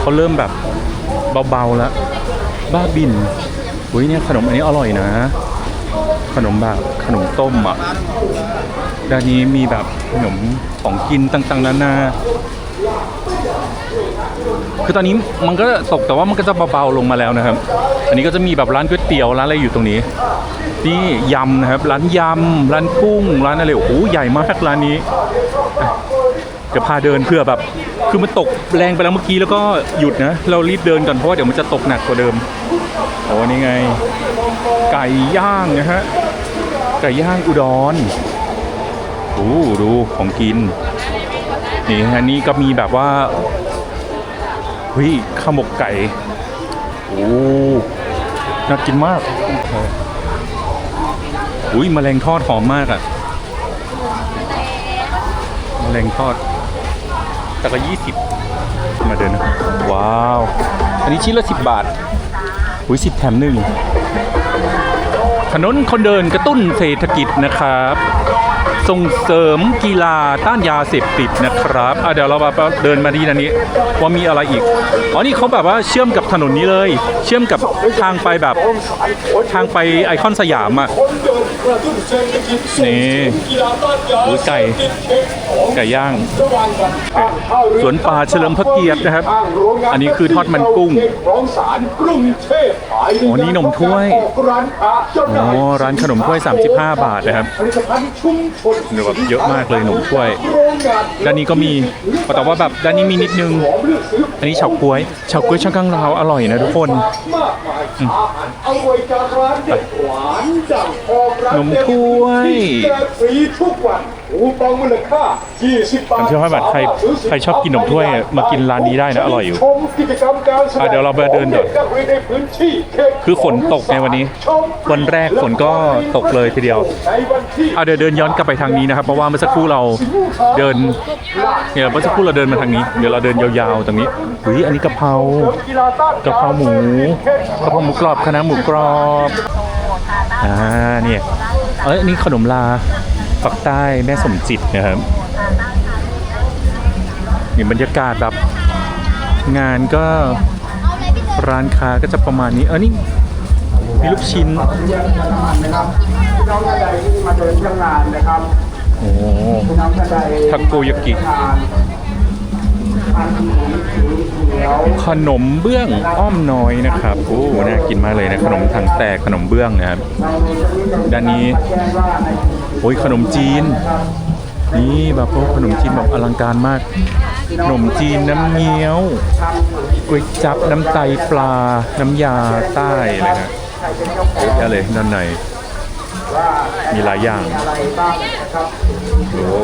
เขาเริ่มแบบเบาๆแล้ว บ้าบินอุ้ยเนี่ยขนมอันนี้อร่อยนะ ขนมแบบขนมต้มอะด้านนี้มีแบบขนมของกินต่างๆนานา คือตอนนี้มันก็ตกแต่ว่ามันก็จะเบาๆลงมาแล้วนะครับ อันนี้ก็จะมีแบบร้านก๋วยเตี๋ยวร้านอะไรอยู่ตรงนี้ นี่ยำนะครับ ร้านยำร้านกุ้งร้านอะไรโอ้โหใหญ่มากร้านนี้อะเดี๋ยวพาเดินเพื่อแบบ คือมันตกแรงไปแล้วเมื่อกี้แล้วก็หยุดนะ เรารีบเดินก่อนเพราะว่าเดี๋ยวมันจะตกหนักกว่าเดิมโอ้นี่ไง ไก่ย่างนะฮะ ไก่ย่างอุดรโอ้ดูของกิน นี่ฮะนี่ก็มีแบบว่าเฮ้ยข้าวหมกไก่ โอ้น่ากินมากอุ้ยแมลงทอดหอมมากอะ่ะแมลงทอด แต่ก็ยี่สิบมาเดินนะครับว้าว อันนี้ชิ้นละสิบบาทอุ้ยสิบแถมหนึ่งถนนคนเดินกระตุ้นเศรษฐกิจนะครับ ส่งเสริมกีฬาต้านยาเสพติดนะครับอะเดี๋ยวเรามาเดินมาที่นันนี้ ว่ามีอะไรอีก อ๋อ นี่เขาแบบว่าเชื่อมกับถนนนี้เลย เชื่อมกับทางไปแบบทางไปไอคอนสยามอะ นี่อุ้ยไก่ไก่ย่าง สวนป่าเฉลิมพระเกียรตินะครับ อันนี้คือทอดมันกุ้งของสารกรุงเทพขายดีอ๋อนี่นมถ้วยอ๋อร้านขนมถ้วย 35 บาทนะครับผลิตภัณฑ์ชุมชนเดี๋ยแบบเยอะมากเลยหนมถ้วย ด้านนี้ก็มีแต่ว่าแบบด้านนี้มีนิดนึง อันนี้เฉาก๊วยเฉาก๊วยช่างกังราวอร่อยนะทุกคนมากมายอาหารอร่อยจากร้านเด็ดหวานจังออกร้านนมถ้วยที่แจกฟรีทุกวันคูปองมูลค่า20บาทผมเชื่อว่าแบบใครใครชอบกินนมถ้วยมากินร้านนี้ได้นะอร่อยอยู่ชมกิจกรรมการแสดอะงเดี๋ยวเราไปเดินก่อนขงกรียในพื้นที่เขตคือฝนตกในวันนี้ชมวันแรกฝนก็ตกเลยทีเดียวในวันที่อะเดี๋ยวเดินย้อนกลับไปทางนี้นะครับ เพราะว่าเมื่อสักครู่เราเดินเนี่ยเมื่อสักครู่เราเดินมาทางนี้ เดี๋ยวเราเดินยาวๆตรงนี้อุ้ยอันนี้กะเพรากีฬาต้านกะเพราหมูกะเพราหมูกรอบคณะหมูกรอบอ่าเนี่ย เอ้ยอันนี่ขนมลาปักใต้แม่สมจิตนะครับนี่บรรยากาศแบบงานก็ร้านค้าก็จะประมาณนี้ เออนี่มีลูกชิ้นนะครับพี่น้องท่านใดที่มาเดินเที่ยวงานนะครับโอ้พี่น้องท่านใดทาโกยากิทานทานสีเขนมเบื้องอ้อมน้อยนะครับโอ้น่ากินมากเลยนะขนมถังแตกขนมเบื้องนะครับด้านนี้โอ้ยขนมจีน นี่แบบโอ้ขนมจีนแบบอลังการมาก ขนมจีนน้ำเงี้ยวก๋วยจับน้ำไตปลา น้ำยาใต้เลยนะเยอะเลยด้านในมีหลายอย่างโอ้